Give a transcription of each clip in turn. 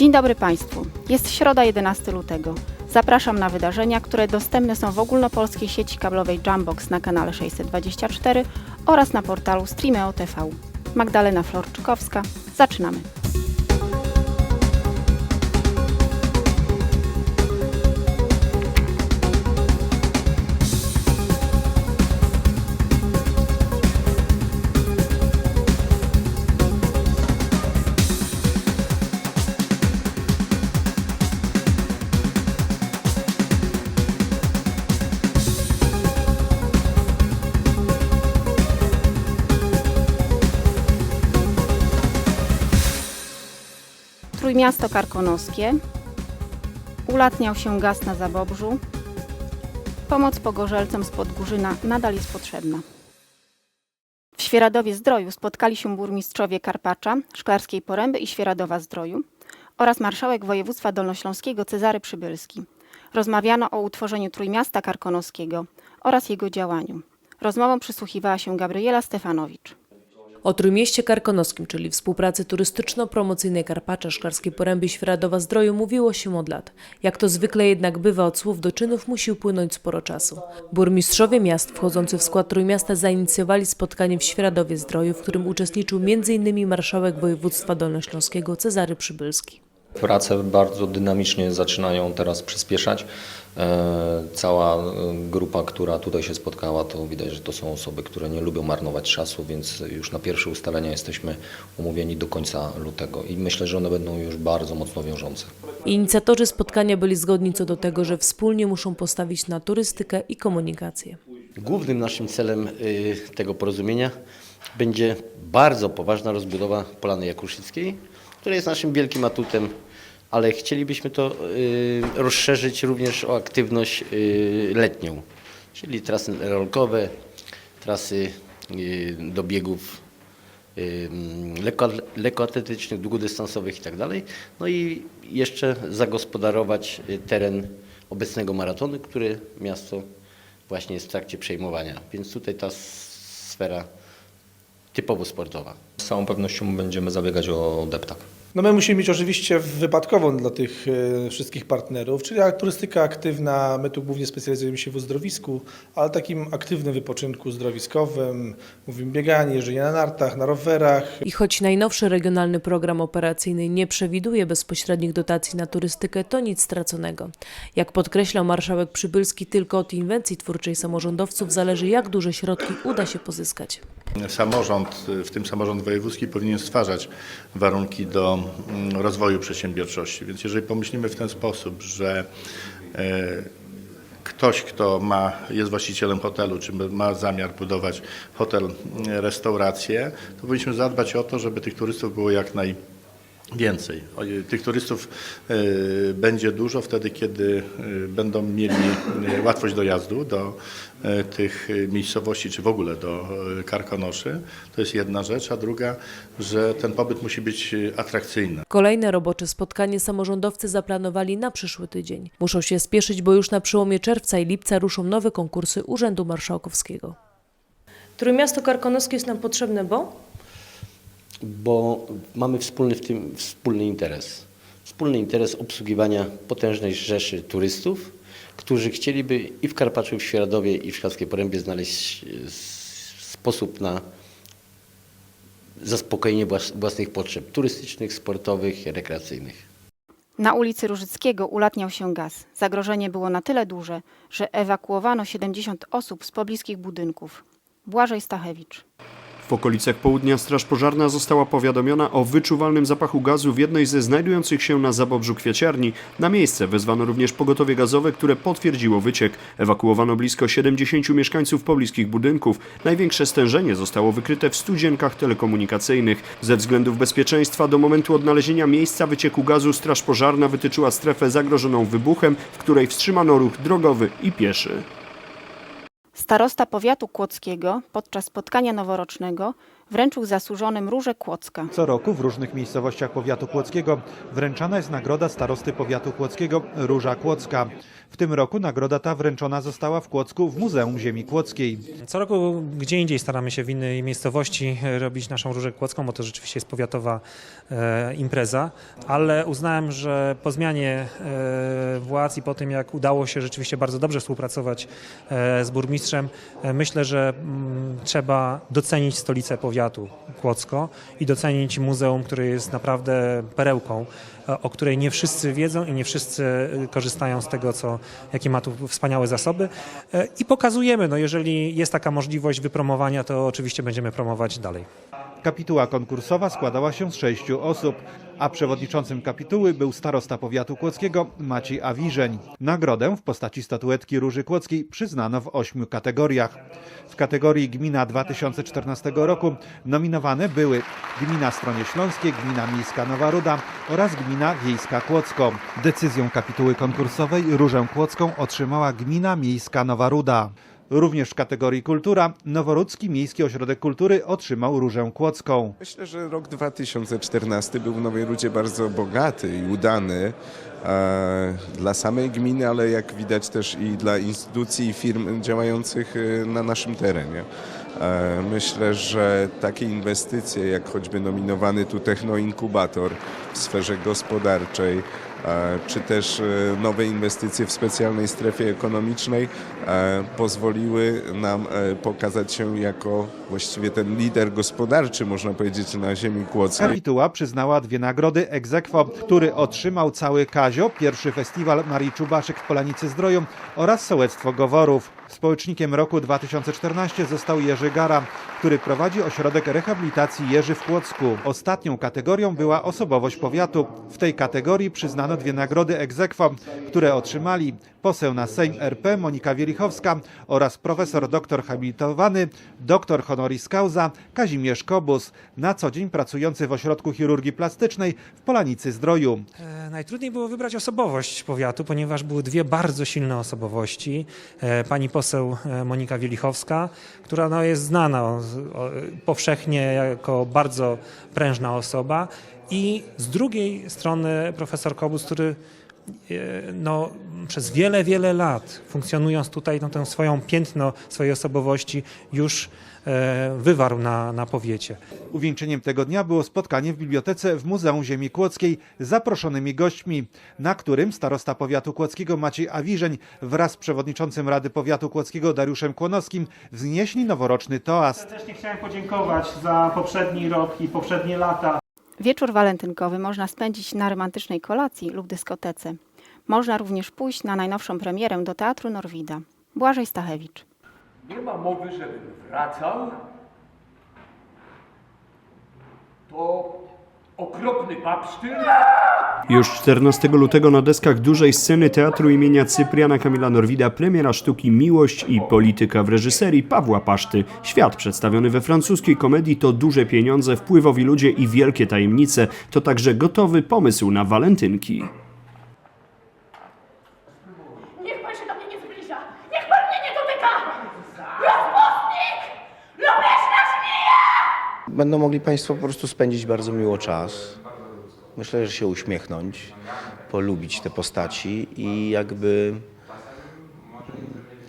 Dzień dobry Państwu. Jest środa 11 lutego. Zapraszam na wydarzenia, które dostępne są w ogólnopolskiej sieci kablowej Jambox na kanale 624 oraz na portalu Streameo TV. Magdalena Florczykowska. Zaczynamy. Trójmiasto Karkonoskie. Ulatniał się gaz na Zabobrzu. Pomoc pogorzelcom z Podgórzyna nadal jest potrzebna. W Świeradowie Zdroju spotkali się burmistrzowie Karpacza, Szklarskiej Poręby i Świeradowa Zdroju oraz marszałek województwa dolnośląskiego Cezary Przybylski. Rozmawiano o utworzeniu Trójmiasta Karkonoskiego oraz jego działaniu. Rozmową przysłuchiwała się Gabriela Stefanowicz. O Trójmieście Karkonoskim, czyli współpracy turystyczno-promocyjnej Karpacza, Szklarskiej Poręby i Świeradowa Zdroju mówiło się od lat. Jak to zwykle jednak bywa od słów do czynów, musi upłynąć sporo czasu. Burmistrzowie miast wchodzący w skład Trójmiasta zainicjowali spotkanie w Świeradowie Zdroju, w którym uczestniczył m.in. marszałek województwa dolnośląskiego Cezary Przybylski. Prace bardzo dynamicznie zaczynają teraz przyspieszać. E, Cała e, grupa, która tutaj się spotkała, to widać, że to są osoby, które nie lubią marnować czasu, więc już na pierwsze ustalenia jesteśmy umówieni do końca lutego i myślę, że one będą już bardzo mocno wiążące. Inicjatorzy spotkania byli zgodni co do tego, że wspólnie muszą postawić na turystykę i komunikację. Głównym naszym celem y, tego porozumienia będzie bardzo poważna rozbudowa Polany Jakuszyckiej, która jest naszym wielkim atutem, ale chcielibyśmy to y, rozszerzyć również o aktywność y, letnią, czyli trasy rolkowe, trasy y, do biegów lekko, lekkoatletycznych, długodystansowych itd. No i jeszcze zagospodarować teren obecnego maratonu, który miasto właśnie jest w trakcie przejmowania. Więc tutaj ta sfera typowo sportowa. Z całą pewnością będziemy zabiegać o deptak. No my musimy mieć oczywiście wypadkową dla tych e, wszystkich partnerów, czyli turystyka aktywna, my tu głównie specjalizujemy się w uzdrowisku, ale takim aktywnym wypoczynku zdrowiskowym, mówimy bieganie, jeżdżenie na nartach, na rowerach, I choć najnowszy regionalny program operacyjny nie przewiduje bezpośrednich dotacji na turystykę, to nic straconego. Jak podkreślał marszałek Przybylski, tylko od inwencji twórczej samorządowców zależy, jak duże środki uda się pozyskać. Samorząd, w tym samorząd wojewódzki, powinien stwarzać warunki do mm, rozwoju przedsiębiorczości. Więc jeżeli pomyślimy w ten sposób, że e, ktoś, kto ma, jest właścicielem hotelu, czy ma zamiar budować hotel, mm, restaurację, to powinniśmy zadbać o to, żeby tych turystów było jak najwięcej. O, Tych turystów e, będzie dużo wtedy, kiedy e, będą mieli e, łatwość dojazdu do tych miejscowości, czy w ogóle do Karkonoszy. To jest jedna rzecz, a druga, że ten pobyt musi być atrakcyjny. Kolejne robocze spotkanie samorządowcy zaplanowali na przyszły tydzień. Muszą się spieszyć, bo już na przełomie czerwca i lipca ruszą nowe konkursy Urzędu Marszałkowskiego. Trójmiasto Karkonoskie jest nam potrzebne, bo? Bo mamy wspólny w tym wspólny interes. Wspólny interes obsługiwania potężnej rzeszy turystów, którzy chcieliby i w Karpaczu, i w Świeradowie, i w Szklarskiej Porębie znaleźć e, sposób na zaspokojenie włas- własnych potrzeb turystycznych, sportowych, rekreacyjnych. Na ulicy Różyckiego ulatniał się gaz. Zagrożenie było na tyle duże, że ewakuowano 70 osób z pobliskich budynków. Błażej Stachewicz. W okolicach południa Straż Pożarna została powiadomiona o wyczuwalnym zapachu gazu w jednej ze znajdujących się na Zabobrzu kwieciarni. Na miejsce wezwano również pogotowie gazowe, które potwierdziło wyciek. Ewakuowano blisko 70 mieszkańców pobliskich budynków. Największe stężenie zostało wykryte w studzienkach telekomunikacyjnych. Ze względów bezpieczeństwa do momentu odnalezienia miejsca wycieku gazu Straż Pożarna wytyczyła strefę zagrożoną wybuchem, w której wstrzymano ruch drogowy i pieszy. Starosta powiatu kłodzkiego podczas spotkania noworocznego Wręczył zasłużonym Róże Kłodzka. Co roku w różnych miejscowościach powiatu kłodzkiego wręczana jest nagroda starosty powiatu kłodzkiego Róża Kłodzka. W tym roku nagroda ta wręczona została w Kłodzku w Muzeum Ziemi Kłodzkiej. Co roku gdzie indziej staramy się w innej miejscowości robić naszą Różę Kłodzką, bo to rzeczywiście jest powiatowa e, impreza, ale uznałem, że po zmianie e, władz i po tym jak udało się rzeczywiście bardzo dobrze współpracować e, z burmistrzem, e, myślę, że mm, trzeba docenić stolicę powiatu Kłodzko i docenić muzeum, które jest naprawdę perełką, e, o której nie wszyscy wiedzą i nie wszyscy e, korzystają z tego, co, jakie ma tu wspaniałe zasoby. E, I pokazujemy, no jeżeli jest taka możliwość wypromowania, to oczywiście będziemy promować dalej. Kapituła konkursowa składała się z sześciu osób, a przewodniczącym kapituły był starosta powiatu kłodzkiego Maciej Awiżeń. Nagrodę w postaci statuetki Róży Kłodzkiej przyznano w ośmiu kategoriach. W kategorii Gmina 2014 roku nominowane były Gmina Stronie Śląskie, Gmina Miejska Nowa Ruda oraz Gmina Wiejska Kłodzko. Decyzją kapituły konkursowej Różę Kłodzką otrzymała Gmina Miejska Nowa Ruda. Również w kategorii kultura Noworudzki Miejski Ośrodek Kultury otrzymał Różę Kłodzką. Myślę, że rok 2014 był w Nowej Rudzie bardzo bogaty i udany e, dla samej gminy, ale jak widać też i dla instytucji i firm działających e, na naszym terenie. E, Myślę, że takie inwestycje, jak choćby nominowany tu Technoinkubator w sferze gospodarczej, czy też e, nowe inwestycje w specjalnej strefie ekonomicznej e, pozwoliły nam e, pokazać się jako właściwie ten lider gospodarczy, można powiedzieć, na ziemi kłodzkiej. Kapituła przyznała dwie nagrody aequo, który otrzymał cały Kazio, pierwszy festiwal Marii Czubaszek w Polanicy Zdroju oraz Sołectwo Goworów. Społecznikiem roku 2014 został Jerzy Gara, który prowadzi ośrodek rehabilitacji Jerzy w Kłodzku. Ostatnią kategorią była osobowość powiatu. W tej kategorii przyznano dwie nagrody aequo, które otrzymali poseł na Sejm RP Monika Wielichowska oraz profesor doktor habilitowany, doktor honoris causa Kazimierz Kobus, na co dzień pracujący w Ośrodku Chirurgii Plastycznej w Polanicy Zdroju. E, Najtrudniej było wybrać osobowość powiatu, ponieważ były dwie bardzo silne osobowości. E, Pani poseł e, Monika Wielichowska, która no, jest znana o, o, powszechnie jako bardzo prężna osoba i z drugiej strony profesor Kobus, który e, no, przez wiele, wiele lat funkcjonując tutaj, no, tę swoją piętno swojej osobowości już e, wywarł na, na powiecie. Uwieńczeniem tego dnia było spotkanie w bibliotece w Muzeum Ziemi Kłodzkiej z zaproszonymi gośćmi, na którym starosta powiatu kłodzkiego Maciej Awiżeń wraz z przewodniczącym Rady Powiatu Kłodzkiego Dariuszem Kłonowskim wznieśli noworoczny toast. Serdecznie chciałem podziękować za poprzedni rok i poprzednie lata. Wieczór walentynkowy można spędzić na romantycznej kolacji lub dyskotece. Można również pójść na najnowszą premierę do Teatru Norwida. Błażej Stachewicz. Nie ma mowy, żebym wracał. To okropny papsztyl. Już 14 lutego na deskach dużej sceny teatru imienia Cypriana Kamila Norwida premiera sztuki Miłość i polityka w reżyserii Pawła Paszty. Świat przedstawiony we francuskiej komedii to duże pieniądze, wpływowi ludzie i wielkie tajemnice. To także gotowy pomysł na walentynki. Będą mogli Państwo po prostu spędzić bardzo miło czas. Myślę, że się uśmiechnąć, polubić te postaci i jakby mm,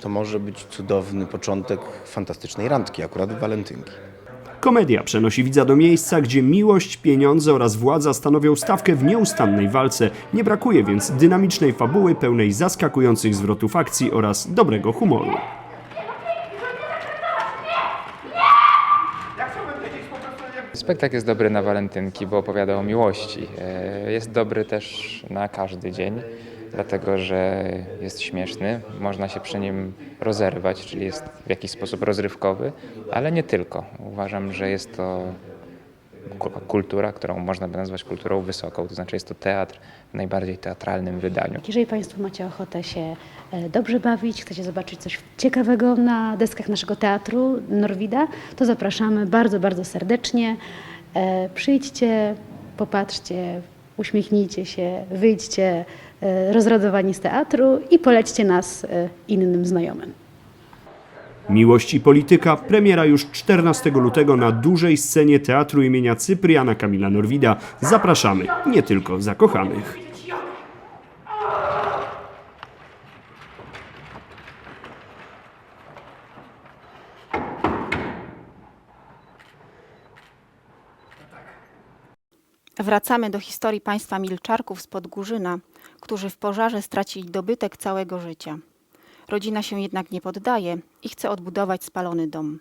to może być cudowny początek fantastycznej randki, akurat w walentynki. Komedia przenosi widza do miejsca, gdzie miłość, pieniądze oraz władza stanowią stawkę w nieustannej walce. Nie brakuje więc dynamicznej fabuły pełnej zaskakujących zwrotów akcji oraz dobrego humoru. Spektakl jest dobry na walentynki, bo opowiada o miłości. E, Jest dobry też na każdy dzień, dlatego że jest śmieszny, można się przy nim rozerwać, czyli jest w jakiś sposób rozrywkowy, ale nie tylko. Uważam, że jest to kultura, którą można by nazwać kulturą wysoką, to znaczy jest to teatr w najbardziej teatralnym wydaniu. Jeżeli Państwo macie ochotę się e, dobrze bawić, chcecie zobaczyć coś ciekawego na deskach naszego teatru Norwida, to zapraszamy bardzo, bardzo serdecznie. E, Przyjdźcie, popatrzcie, uśmiechnijcie się, wyjdźcie e, rozradowani z teatru i polećcie nas innym znajomym. Miłość i polityka premiera już 14 lutego na dużej scenie teatru imienia Cypriana Kamila Norwida. Zapraszamy nie tylko zakochanych. Wracamy do historii państwa Milczarków z Podgórzyna, którzy w pożarze stracili dobytek całego życia. Rodzina się jednak nie poddaje i chce odbudować spalony dom.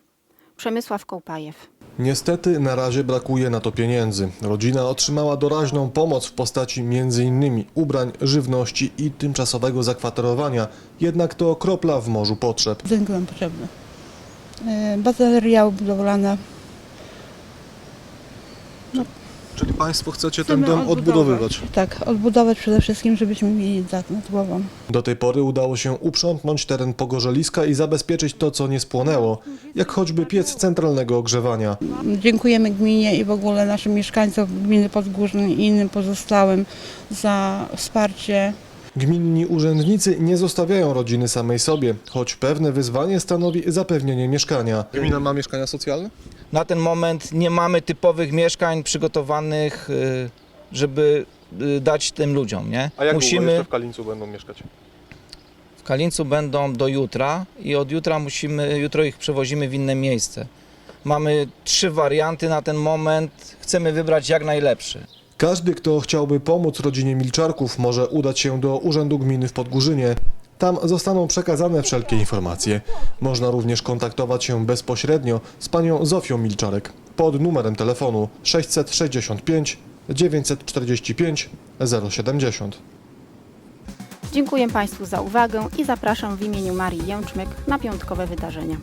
Przemysław Kołpajew. Niestety na razie brakuje na to pieniędzy. Rodzina otrzymała doraźną pomoc w postaci m.in. ubrań, żywności i tymczasowego zakwaterowania, jednak to kropla w morzu potrzeb. Nam potrzebny. E, Bateria budowlana. Czyli Państwo chcecie Chcemy Tak, odbudować przede wszystkim, żebyśmy mieli dach nad głową. Do tej pory udało się uprzątnąć teren pogorzeliska i zabezpieczyć to, co nie spłonęło, jak choćby piec centralnego ogrzewania. Dziękujemy gminie i w ogóle naszym mieszkańcom gminy Podgórzny i innym pozostałym za wsparcie. Gminni urzędnicy nie zostawiają rodziny samej sobie, choć pewne wyzwanie stanowi zapewnienie mieszkania. Gmina ma mieszkania socjalne? Na ten moment nie mamy typowych mieszkań przygotowanych, y, żeby y, dać tym ludziom, nie? musimy, Kalińcu będą mieszkać? w Kalińcu będą do jutra i od jutra musimy, jutro ich przewozimy w inne miejsce. Mamy trzy warianty na ten moment, chcemy wybrać jak najlepszy. Każdy, kto chciałby pomóc rodzinie Milczarków, może udać się do Urzędu Gminy w Podgórzynie. Tam zostaną przekazane wszelkie informacje. Można również kontaktować się bezpośrednio z panią Zofią Milczarek pod numerem telefonu 665 945 070. Dziękuję Państwu za uwagę i zapraszam w imieniu Marii Jęczmyk na piątkowe wydarzenia.